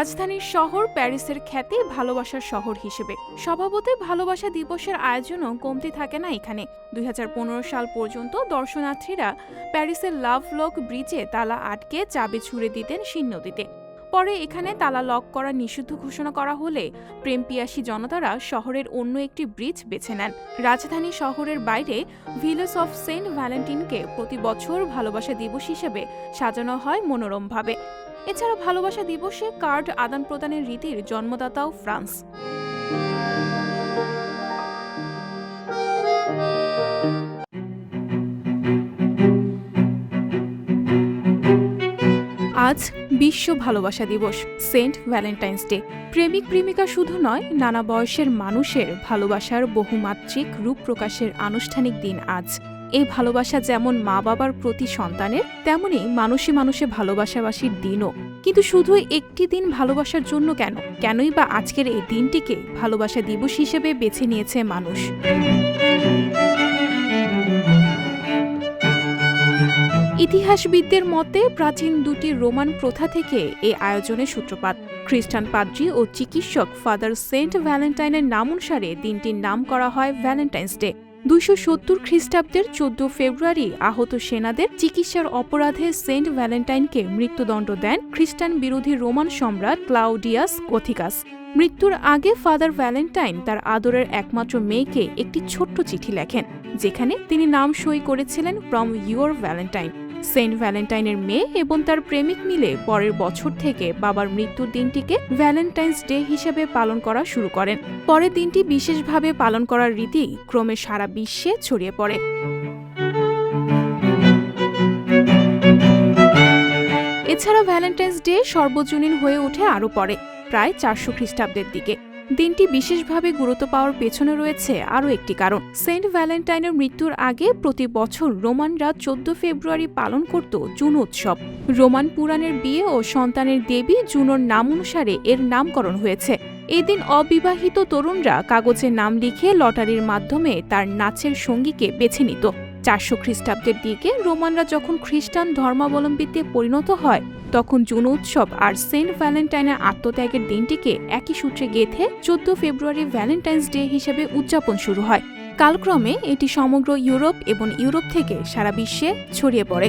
রাজধানীর শহর প্যারিসের খ্যাতি ভালোবাসার শহর হিসেবে। স্বভাবতই ভালোবাসা দিবসের আয়োজনও কমতি থাকে না এখানে। দুই হাজার পনেরো সাল পর্যন্ত দর্শনার্থীরা প্যারিসের লাভ লক ব্রিজে তালা আটকে চাবি ছুড়ে দিতেন শীন নদীতে। পরে এখানে তালা লক করা নিষিদ্ধ ঘোষণা করা হলে প্রেমপিয়াসী জনতারা শহরের অন্য একটি ব্রিজ বেছে নেন। রাজধানী শহরের বাইরে ভিলেজ অফ সেন্ট ভ্যালেন্টিনকে প্রতি বছর ভালোবাসা দিবস হিসেবে সাজানো হয় মনোরমভাবে। এছাড়া ভালোবাসা দিবসে কার্ড আদান প্রদানের রীতির জন্মদাতাও ফ্রান্স। আজ বিশ্ব ভালোবাসা দিবস, সেন্ট ভ্যালেন্টাইন্স ডে। প্রেমিক প্রেমিকা শুধু নয়, নানা বয়সের মানুষের ভালোবাসার বহুমাত্রিক রূপ প্রকাশের আনুষ্ঠানিক দিন আজ। এই ভালোবাসা যেমন মা বাবার প্রতি সন্তানের, তেমনি মানুষে মানুষে ভালোবাসাবাসীর দিনও। কিন্তু শুধু একটি দিন ভালোবাসার জন্য কেন? কেনই বা আজকের এই দিনটিকে ভালোবাসা দিবস হিসেবে বেছে নিয়েছে মানুষ? ইতিহাসবিদদের মতে প্রাচীন দুটি রোমান প্রথা থেকে এই আয়োজনের সূত্রপাত। খ্রিস্টান পাদ্রী ও চিকিৎসক ফাদার সেন্ট ভ্যালেন্টাইনের নাম অনুসারে দিনটির নাম করা হয় ভ্যালেন্টাইন্স ডে। দুইশো সত্তর খ্রিস্টাব্দের চোদ্দ ফেব্রুয়ারি আহত সেনাদের চিকিৎসার অপরাধে সেন্ট ভ্যালেন্টাইনকে মৃত্যুদণ্ড দেন খ্রিস্টান বিরোধী রোমান সম্রাট ক্লাউডিয়াস কথিকাস। মৃত্যুর আগে ফাদার ভ্যালেন্টাইন তার আদরের একমাত্র মেয়েকে একটি ছোট্ট চিঠি লেখেন, যেখানে তিনি নাম সই করেছিলেন ফ্রম ইউর ভ্যালেন্টাইন। সেন্ট ভ্যালেন্টাইনের মেয়ে এবং তার প্রেমিক মিলে পরের বছর থেকে বাবার মৃত্যুর দিনটিকে ভ্যালেন্টাইন্স ডে হিসেবে পালন করা শুরু করেন। পরের দিনটি বিশেষভাবে পালন করার রীতি ক্রমে সারা বিশ্বে ছড়িয়ে পড়ে। এছাড়া ভ্যালেন্টাইন্স ডে সর্বজনীন হয়ে ওঠে আরও পরে প্রায় চারশো খ্রিস্টাব্দের দিকে। দিনটি বিশেষভাবে গুরুত্ব পাওয়ার পেছনে রয়েছে আরও একটি কারণ। সেন্ট ভ্যালেন্টাইনের মৃত্যুর আগে প্রতি বছর রোমানরা চোদ্দ ফেব্রুয়ারি পালন করত জুন উৎসব। রোমান পুরাণের বিয়ে ও সন্তানের দেবী জুনোর নাম অনুসারে এর নামকরণ হয়েছে। এদিন অবিবাহিত তরুণরা কাগজে নাম লিখে লটারির মাধ্যমে তার নাচের সঙ্গীকে বেছে নিত। চারশো খ্রিস্টাব্দের দিকে রোমানরা যখন খ্রিস্টান ধর্মাবলম্বীতে পরিণত হয়, তখন জুন উৎসব আর সেন্ট ভ্যালেন্টাইনের আত্মত্যাগের দিনটিকে একই সূত্রে গেঁথে চোদ্দ ফেব্রুয়ারি ভ্যালেন্টাইন্স ডে হিসেবে উদযাপন শুরু হয়। কালক্রমে এটি সমগ্র ইউরোপ এবং ইউরোপ থেকে সারা বিশ্বে ছড়িয়ে পড়ে।